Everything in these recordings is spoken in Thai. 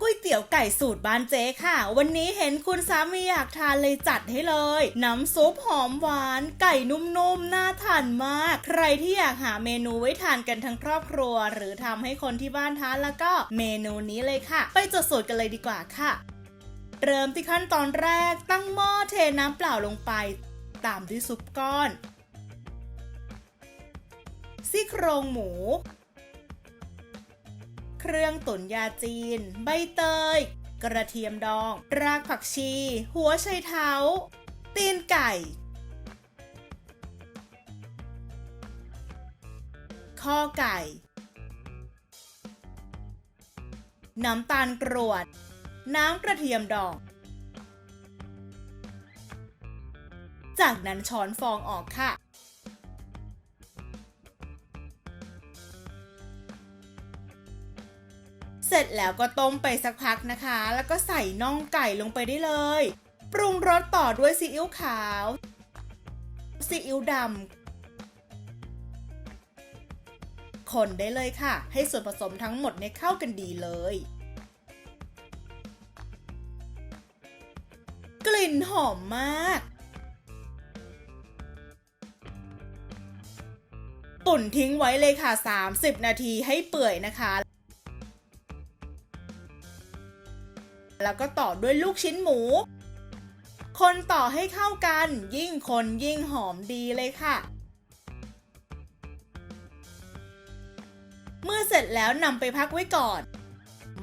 ก๋วยเตี๋ยวไก่สูตรบ้านเจ๊ค่ะ วันนี้เห็นคุณสามีอยากทานเลยจัดให้เลย น้ำซุปหอมหวาน ไก่นุ่มๆ น่าทานมาก ใครที่อยากหาเมนูไว้ทานกันทั้งครอบครัว หรือทำให้คนที่บ้านทานแล้วก็เมนูนี้เลยค่ะ ไปจดสูตรกันเลยดีกว่าค่ะ เริ่มที่ขั้นตอนแรกตั้งหม้อเทน้ำเปล่าลงไป ตามด้วยซุปก้อนซี่โครงหมู เครื่องตุ๋นยาจีน ใบเตย กระเทียมดอง รากผักชี หัวไชเท้า ตีนไก่ ข้อไก่ น้ำตาลกรวด น้ำกระเทียมดอง จากนั้นช้อนฟองออกค่ะ เสร็จแล้วก็ต้มไปสักพักนะคะ แล้วก็ใส่น่องไก่ลงไปได้เลย ปรุงรสต่อด้วยซีอิ๊วขาวซีอิ๊วดำคนได้เลยค่ะ ให้ส่วนผสมทั้งหมดเนี่ยเข้ากันดีเลยกลิ่นหอมมาก ตุ๋นทิ้งไว้เลยค่ะ 30 นาทีให้เปื่อยนะคะ แล้วก็ต่อด้วยลูกชิ้นหมู คนต่อให้เข้ากัน ยิ่งคนยิ่งหอมดีเลยค่ะ เมื่อเสร็จแล้วนำไปพักไว้ก่อน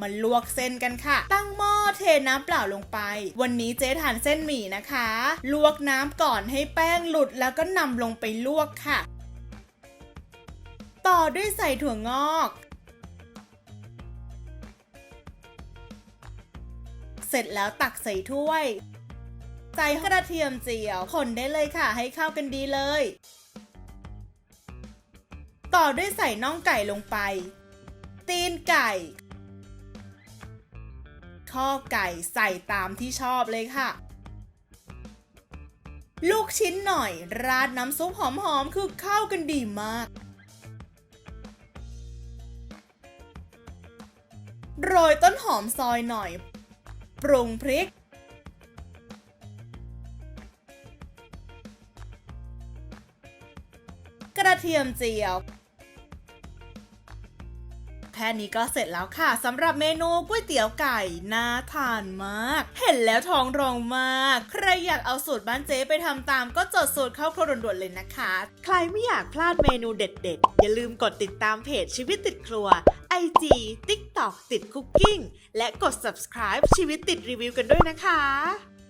มาลวกเส้นกันค่ะ ตั้งหม้อเทน้ำเปล่าลงไป วันนี้เจ๊ทานเส้นหมี่นะคะ ลวกน้ำก่อนให้แป้งหลุดแล้วก็นำลงไปลวกค่ะ ต่อด้วยใส่ถั่วงอก เสร็จแล้วตักใส่ถ้วย ใส่กระเทียมเจียวคนได้เลยค่ะให้เข้ากันดีเลย ต่อด้วยใส่น่องไก่ลงไป ตีนไก่ ข้อไก่ใส่ตามที่ชอบเลยค่ะ ลูกชิ้นหน่อย ราดน้ำซุปหอมๆคือเข้ากันดีมากโรยต้นหอมซอยหน่อย ปรุงพริก กระเทียมเจียว ค่นี้ก็เสร็จแล้วค่ะสำหรับเมนูก๋วยเตี๋ยวไก่น่าทานมาก เห็นแล้วท้องร้องมาก ใครอยากเอาสูตรบ้านเจ๊ไปทำตามก็จดสูตรเข้าครัวด่วนๆเลยนะคะ ใครไม่อยากพลาดเมนูเด็ดๆ อย่าลืมกดติดตามเพจชีวิตติดครัว IG TikTok ติดคุกกิ้งและกด subscribe ชีวิตติดรีวิวกันด้วยนะคะ